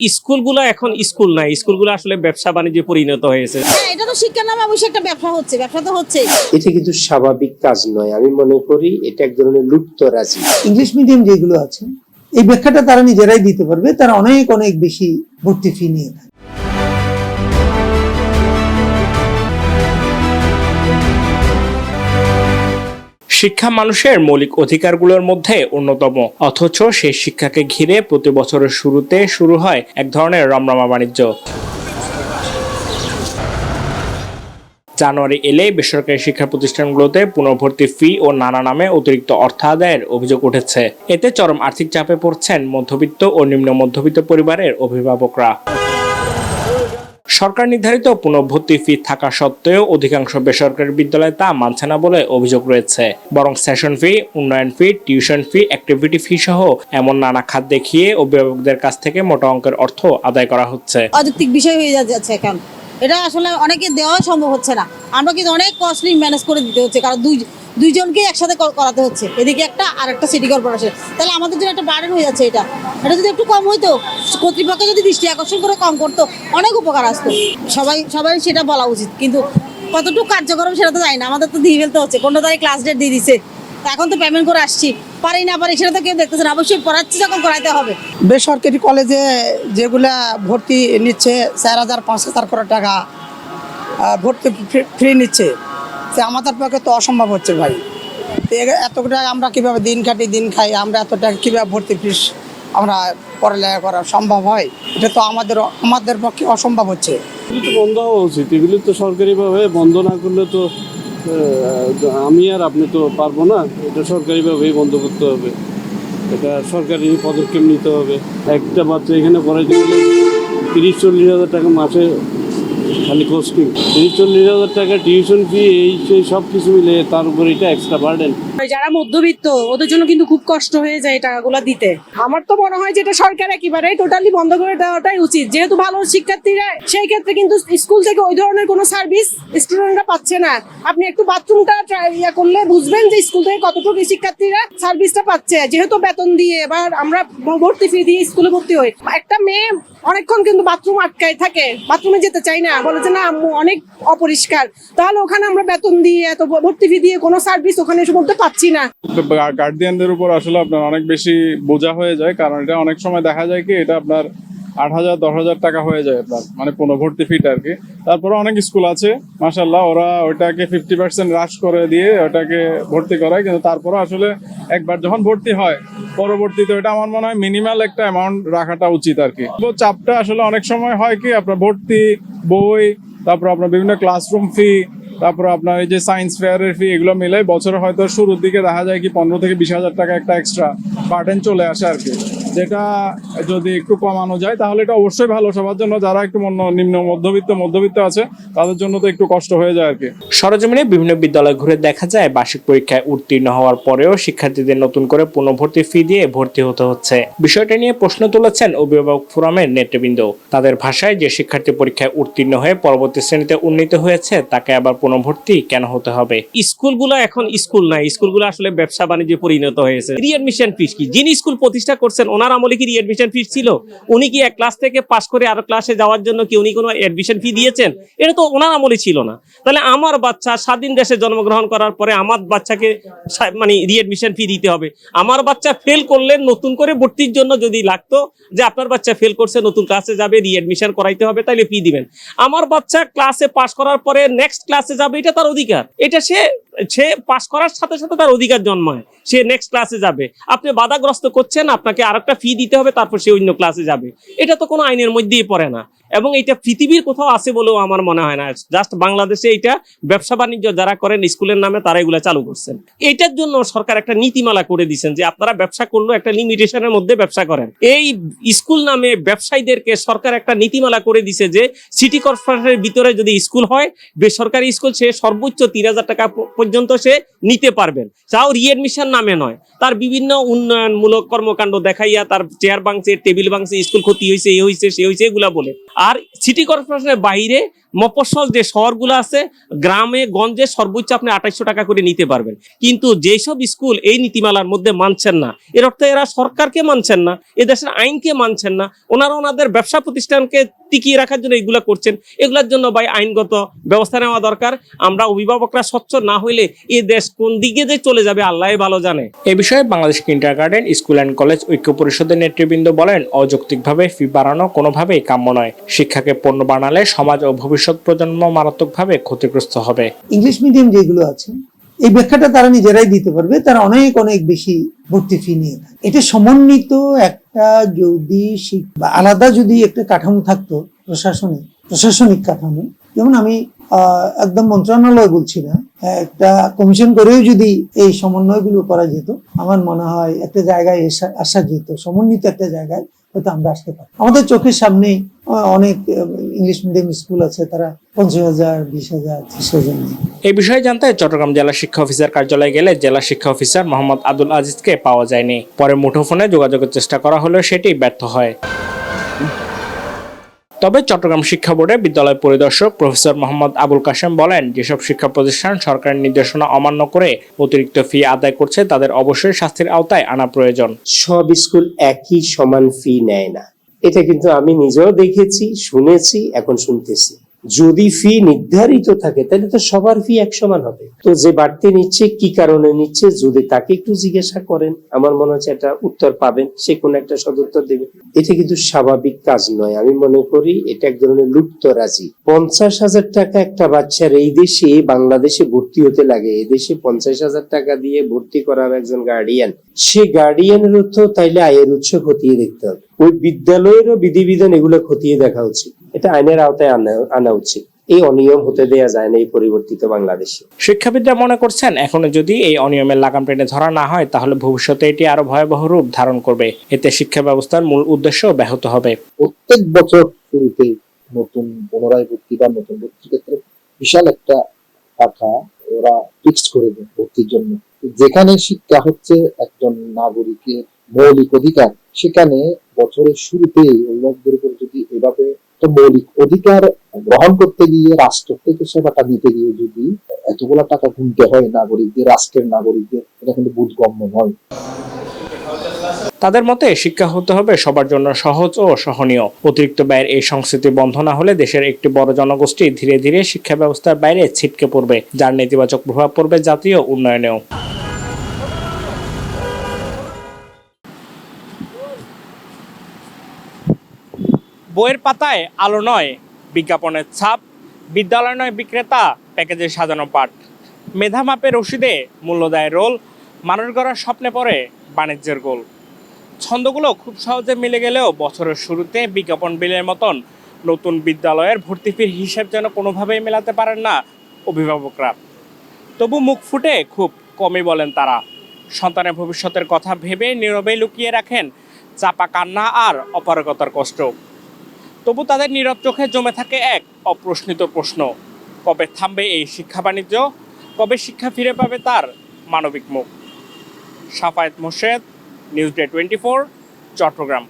স্কুলগুলো এখন স্কুল নাই। স্কুলগুলো আসলে ব্যবসা বাণিজ্যে পরিণত হয়েছে। হ্যাঁ এটা তো শিক্ষা নামে অবশ্যই একটা ব্যবসা হচ্ছে ব্যবসা তো হচ্ছে এটা কিন্তু স্বাভাবিক কাজ নয় আমি মনে করি এটা এক ধরনের লুপ্ত রাজি ইংলিশ মিডিয়াম যেগুলো আছে এই ব্যাখ্যাটা তারা নিজেরাই দিতে পারবে তারা অনেক অনেক বেশি ভর্তি ফি নিয়ে থাকে শিক্ষা মানুষের মৌলিক অধিকারগুলোর মধ্যে অন্যতম। অথচ সেই শিক্ষাকে ঘিরে প্রতি বছরের শুরুতে শুরু হয় এক ধরনের রমরমা বাণিজ্য। জানুয়ারি এলে বেসরকারি শিক্ষা প্রতিষ্ঠানগুলোতে পুনর্ভর্তি ফি ও নানা নামে অতিরিক্ত অর্থ আদায়ের অভিযোগ উঠেছে। এতে চরম আর্থিক চাপে পড়ছেন মধ্যবিত্ত ও নিম্ন মধ্যবিত্ত পরিবারের অভিভাবকরা। সরকার নির্ধারিত পুনর্ভর্তি ফি থাকা সত্ত্বেও অধিকাংশ বেসরকারি বিদ্যালয় তা মানছে না বলে অভিযোগ রয়েছে। বরং সেশন ফি উন্নয়ন ফি টিউশন ফি অ্যাক্টিভিটি ফি সহ এমন নানা খাত দেখিয়ে অভিভাবকদের কাছ থেকে মোটা অঙ্কের অর্থ আদায় করা হচ্ছে। অযৌক্তিক বিষয় হয়ে যাচ্ছে এখন। এটা আসলে অনেকে দেওয়া সম্ভব হচ্ছে না। আমরা কিন্তু অনেক কস্টলি ম্যানেজ করে দিতে হচ্ছে, কারণ দুই দুইজনকেই একসাথে করাতে হচ্ছে। এদিকে একটা আর একটা সিটি কর্পোরেশন তাহলে আমাদের জন্য একটা বার্ডেন হয়ে যাচ্ছে এটা। এটা যদি একটু কম হইতো, কর্তৃপক্ষ যদি দৃষ্টি আকর্ষণ করে কম করতো, অনেক উপকার আসতো। সবাই সবাই সেটা বলা উচিত, কিন্তু কতটুকু কার্যকর হবে সেটা তো জানি না। আমাদের তো দিয়ে ফেলতে হচ্ছে। কোনটা তারিখ ক্লাস ডেট দিয়ে দিছে। এখন তো পেমেন্ট করে আসছি। পারি না পারি সেটা তো কেউ দেখতেছে না। অবশ্যই পড়াচ্ছি যখন করাইতে হবে। বেসরকারি কলেজে যেগুলা ভর্তি নিচ্ছে চার হাজার পাঁচ হাজার করে টাকা ভর্তি ফ্রি নিচ্ছে সে আমাদের পক্ষে তো অসম্ভব হচ্ছে ভাই। তো এ- এত টাকা আমরা কীভাবে দিন কাটি দিন খাই আমরা এত টাকা কীভাবে ভর্তি ফিস আমরা পড়ালেখা করা সম্ভব হয়? এটা তো আমাদের আমাদের পক্ষে অসম্ভব হচ্ছে। এগুলি তো বন্ধ হওয়া উচিত। এগুলি তো সরকারিভাবে বন্ধ না করলে তো আমি আর আপনি তো পারব না, এটা সরকারিভাবেই বন্ধ করতে হবে। এটা সরকারি পদক্ষেপ নিতে হবে। একটা বাচ্চা এখানে পড়াইতে গেলে তিরিশ, চল্লিশ হাজার টাকা মাসে খালি কোস্টিং তিরিশ, চল্লিশ হাজার টাকা টিউশন ফি এই, সেই সব কিছু মিলে তার উপর এটা এক্সট্রা বার্ডেন যারা মধ্যবিত্ত, ওদের জন্য কিন্তু খুব কষ্ট হয়ে যায় টাকাগুলো দিতে। আমার তো মনে হয় যেটা সরকার একেবারে টোটালি বন্ধ করে দেওয়াটাই উচিত। যেহেতু ভালো শিক্ষার্থীরা, সেই ক্ষেত্রে কিন্তু স্কুল থেকে ওই ধরনের কোনো সার্ভিস স্টুডেন্টরা পাচ্ছে না। আপনি একটু বাথরুমটা ইয়া করলে বুঝবেন যে স্কুল থেকে কতটুকু শিক্ষার্থীরা সার্ভিসটা পাচ্ছে। যেহেতু বেতন দিয়ে এবার আমরা ভর্তি ফি দিয়ে স্কুলে ভর্তি হই। একটা মেয়ে অনেকক্ষণ কিন্তু বাথরুম আটকায় থাকে। বাথরুমে যেতে চাই না। বলে যে, না, আম্মু, অনেক অপরিষ্কার। তাহলে ওখানে আমরা বেতন দিয়ে, এত ভর্তি ফি দিয়ে কোনো সার্ভিস ওখানে এসে বলতে পাচ্ছি না। গার্ডিয়ানদের উপর আসলে আপনার অনেক বেশি বোঝা হয়ে যায়, কারণ এটা অনেক সময় দেখা যায় কি, এটা আপনার আট হাজার, দশ হাজার টাকা হয়ে যায় আপনার মানে পুনঃভর্তি ফিট আর কি। তারপরে অনেক স্কুল আছে মাসাল্লাহ ওরা ওটাকে ফিফটি পার্সেন্ট হ্রাস করে দিয়ে ওটাকে ভর্তি করায়, কিন্তু তারপরে আসলে একবার যখন ভর্তি হয়, পরবর্তীতে ওটা আমার মনে হয় মিনিমাল একটা অ্যামাউন্ট রাখাটা উচিত আর কি। চাপটা আসলে অনেক সময় হয় কি, আপনার ভর্তি বই, তারপর আপনার বিভিন্ন ক্লাসরুম ফি তারপর আপনার এই যে সায়েন্স ফেয়ারের ফি এগুলো মিলে বছরে হয়তো শুরুর দিকে দেখা যায় কি পনেরো থেকে বিশ হাজার টাকা একটা এক্সট্রা বার্ডেন চলে আসে আর কি। যেটা যদি একটু কমানো যায় তাহলে এটা অবশ্যই ভালো। সবার জন্য যারা একটু মন্য- নিম্ন মধ্যবিত্ত মধ্যবিত্ত আছে তাদের জন্য তো একটু কষ্ট হয়ে যায় আর কি। সরজমিনে বিভিন্ন বিদ্যালয় ঘুরে দেখা যায় বার্ষিক পরীক্ষায় উত্তীর্ণ হওয়ার পরেও শিক্ষার্থীদের নতুন করে পুনঃভর্তি ফি দিয়ে ভর্তি হতে হচ্ছে। বিষয়টা নিয়ে প্রশ্ন তুলেছেন অভিভাবক ফোরামের নেতৃবৃন্দ। তাদের ভাষায় যে শিক্ষার্থী পরীক্ষায় উত্তীর্ণ হয়ে পরবর্তী শ্রেণীতে উন্নীত হয়েছে তাকে আবার পুনঃভর্তি কেন হতে হবে? স্কুলগুলো এখন স্কুল নাই স্কুলগুলো আসলে ব্যবসা বাণিজ্যে পরিণত হয়েছে। রিএডমিশন ফিস কি? যিনি স্কুল প্রতিষ্ঠা করছেন ওনার আমলে কি রিএডমিশন ফিস ছিল? উনি কি এক ক্লাস থেকে পাস করে আরও ক্লাসে যাওয়ার জন্য কি উনি কোনো এডমিশন ফি দিয়েছেন? এটা তো ওনার আমলে ছিল না। তাহলে আমার বাচ্চা স্বাধীন দেশে জন্মগ্রহণ করার পরে আমার বাচ্চাকে মানে রিএডমিশন ফি দিতে হবে। আমার বাচ্চা ফেল করলে নতুন করে ভর্তির জন্য যদি লাগতো যে আপনার বাচ্চা ফেল করছে, নতুন ক্লাসে যাবে রিএডমিশন করাইতে হবে তাহলে ফি দিবেন। আমার বাচ্চা ক্লাসে পাস করার পরে নেক্সট ক্লাসে যাবে, এটা তার অধিকার। এটা সে সে পাস করার সাথে সাথে তার অধিকার জন্মায়। সে নেক্সট ক্লাসে যাবে। আপনি বাধাগ্রস্ত করছেন, আপনাকে আরেকটা ফি দিতে হবে, তারপর সে অন্য ক্লাসে যাবে। এটা তো কোনো আইনের মধ্যেই পড়ে না। এবং এটা পৃথিবীর কোথাও আছে বলেও আমার মনে হয় না। জাস্ট বাংলাদেশে এটা ব্যবসা বাণিজ্য যারা করেন, স্কুলের নামে তারা এগুলা চালু করছেন। এটার জন্য সরকার একটা নীতিমালা করে দিয়েছেন যে আপনারা ব্যবসা করলেও একটা লিমিটেশনের মধ্যে ব্যবসা করেন। এই স্কুল নামে ব্যবসায়ীদেরকে সরকার একটা নীতিমালা করে দিছে যে সিটি কর্পোরেশনের ভিতরে যদি স্কুল হয়, বেসরকারি স্কুল সে সর্বোচ্চ তিন হাজার টাকা পর্যন্ত সে নিতে পারবেন। তাও রিএডমিশন নামে নয়। তার বিভিন্ন উন্নয়নমূলক কর্মকাণ্ড দেখাইয়া তার চেয়ার ভাঙছে টেবিল ভাঙছে, স্কুল ক্ষতি হয়েছে এ হয়েছে সে হয়েছে এগুলা বলে। আর সিটি কর্পোরেশনের বাইরে মফস্বল যে শহরগুলো আছে, গ্রামে, গঞ্জে সর্বোচ্চ আপনি আঠাইশশো টাকা করে নিতে পারবেন। কিন্তু যেসব স্কুল এই নীতিমালার মধ্যে মানছেন না, এর অর্থে এরা সরকারকে মানছেন না এ দেশের আইনকে মানছেন না, ওনারা ওনাদের ব্যবসা প্রতিষ্ঠানকে টিকিয়ে রাখার জন্য এগুলা করছেন। এগুলোর জন্য ভাই আইনগত ব্যবস্থা নেওয়া দরকার। আমরা অভিভাবকরা স্বচ্ছ না হইলে এ দেশ কোন দিকে যে চলে যাবে আল্লাহ ভালো জানে। এ বিষয়ে Bangladesh kindergarten school and college ঐক্য পরিষদের নেতৃবৃন্দ বলেন, অযৌক্তিকভাবে ফি বাড়ানো কোনোভাবেই কাম্য নয়। শিক্ষাকে পণ্য বানালে সমাজ ও ভবিষ্যৎ প্রজন্ম মারাত্মকভাবে ক্ষতিগ্রস্ত হবে। ইংলিশ মিডিয়াম যেগুলো আছে, এই ব্যাখ্যাটা তারা নিজেরাই দিতে পারবে। তারা অনেক অনেক বেশি ভর্তি ফি নিয়ে থাকে এটা সমন্বিত একটা যদি আলাদা যদি একটা কাঠামো থাকতো প্রশাসনিক প্রশাসনিক কাঠামো, যেমন আমি একদম মন্ত্রণালয় বলছি না, একটা কমিশন করেও যদি এই সমন্বয়গুলো করা যেত, আমার মনে হয় একটা জায়গায় আসা যেত। সমন্বিত একটা জায়গায় হয়তো আমরা আসতে পারি আমাদের চোখের সামনেই অনেক ইংলিশ মিডিয়াম স্কুল আছে তারা পঞ্চাশ হাজার বিশ হাজার ত্রিশ হাজার এই বিষয়ে জানতে চট্টগ্রাম জেলা শিক্ষা অফিসার কার্যালয়ে গেলে জেলা শিক্ষা অফিসার মোহাম্মদ আব্দুল আজিজকে পাওয়া যায়নি। পরে মুঠোফোনে যোগাযোগের চেষ্টা করা হলেও সেটি ব্যর্থ হয়। তবে চট্টগ্রাম শিক্ষা বোর্ডে বিদ্যালয় পরিদর্শক প্রফেসর মোহাম্মদ আবুল কাশেম বলেন যেসব শিক্ষা প্রতিষ্ঠান সরকারের নির্দেশনা অমান্য করে অতিরিক্ত ফি আদায় করছে তাদের অবশ্যই শাস্তির আওতায় আনা প্রয়োজন। সব স্কুল একই সমান ফি নেয় না। এটা কিন্তু আমি নিজেও দেখেছি, শুনেছি, এখন শুনতেছি। যদি ফি নির্ধারিত থাকে, তাহলে তো সবার ফি এক সমান হবে। তো যে বাড়তি নিচ্ছে, কি কারণে নিচ্ছে, যদি তাকে একটু জিজ্ঞাসা করেন, আমার মনে হচ্ছে একটা উত্তর পাবেন, সে কোন একটা সদুত্তর দেবে। এটা কিন্তু স্বাভাবিক কাজ নয়। আমি মনে করি এটা এক ধরনের লুপ্তরাজি। পঞ্চাশ হাজার টাকা একটা বাচ্চার এই দেশে, বাংলাদেশে ভর্তি হতে লাগে। এই দেশে পঞ্চাশ হাজার টাকা দিয়ে ভর্তি করাবে একজন গার্ডিয়ান সে গার্ডিয়ানেরও তো তাইলে আয়ের উৎস খতিয়ে দেখতে হবে। ওই বিদ্যালয়েরও বিধিবিধান এগুলো খতিয়ে দেখা উচিত। এটা আইনের আওতায় আনা আনা উচিত। এই অনিয়ম হতে দেয়া যায় না এই পরিবর্তিত বাংলাদেশে। শিক্ষাবিদরা মনে করছেন এখনও যদি এই অনিয়মের লাগাম টেনে ধরা না হয় তাহলে ভবিষ্যতে এটি আরও ভয়াবহ রূপ ধারণ করবে। এতে শিক্ষা ব্যবস্থার মূল উদ্দেশ্য ব্যাহত হবে। প্রত্যেক বছর শুরুতে নতুন পুনরায় ভর্তি বা নতুন ভর্তির ক্ষেত্রে বিশাল একটা টাকা ওরা ফিক্সড করে দেয় ভর্তির জন্য। যেখানে শিক্ষা হচ্ছে একজন নাগরিকের মৌলিক অধিকার সেখানে বছরের শুরুতে অভিভাবকদের উপর যদি এভাবে একটা মৌলিক অধিকার গ্রহণ করতে গিয়ে রাষ্ট্র থেকে সেবাটা নিতে গিয়ে যদি এতগুলা টাকা গুনতে হয় নাগরিকদের, রাষ্ট্রের নাগরিকদের, এটা কিন্তু বোধগম্য নয়। তাদের মতে শিক্ষা হতে হবে সবার জন্য সহজ ও সহনীয়। অতিরিক্ত ব্যয়ের এই সংস্কৃতি বন্ধ না হলে দেশের একটি বড় জনগোষ্ঠী ধীরে ধীরে শিক্ষা ব্যবস্থার বাইরে ছিটকে পড়বে, যার নেতিবাচক প্রভাব পড়বে জাতীয় উন্নয়নেও। বইয়ের পাতায় আলো নয়, বিজ্ঞাপনের ছাপ, বিদ্যালয় নয় বিক্রেতা, প্যাকেজে সাজানো পাঠ মেধা মাপের রশিদে মূল্য দেয় রোল, মানুষ গড়ার স্বপ্নে পড়ে বাণিজ্যের গোল। ছন্দগুলো খুব সহজে মিলে গেলেও বছরের শুরুতে বিজ্ঞাপন বিলের মতন নতুন বিদ্যালয়ের ভর্তি ফির হিসেব যেন কোনোভাবেই মেলাতে পারেন না অভিভাবকরা। তবু মুখ ফুটে খুব কমই বলেন তারা। সন্তানের ভবিষ্যতের কথা ভেবে নীরবেই লুকিয়ে রাখেন চাপা কান্না আর অপারগতার কষ্ট। তবু তাদের নীরব চোখে জমে থাকে এক অপ্রশ্নিত প্রশ্ন। কবে থামবে এই শিক্ষা বাণিজ্য? কবে শিক্ষা ফিরে পাবে তার মানবিক মুখ? Safayet Morshed, news day twenty Chattogram.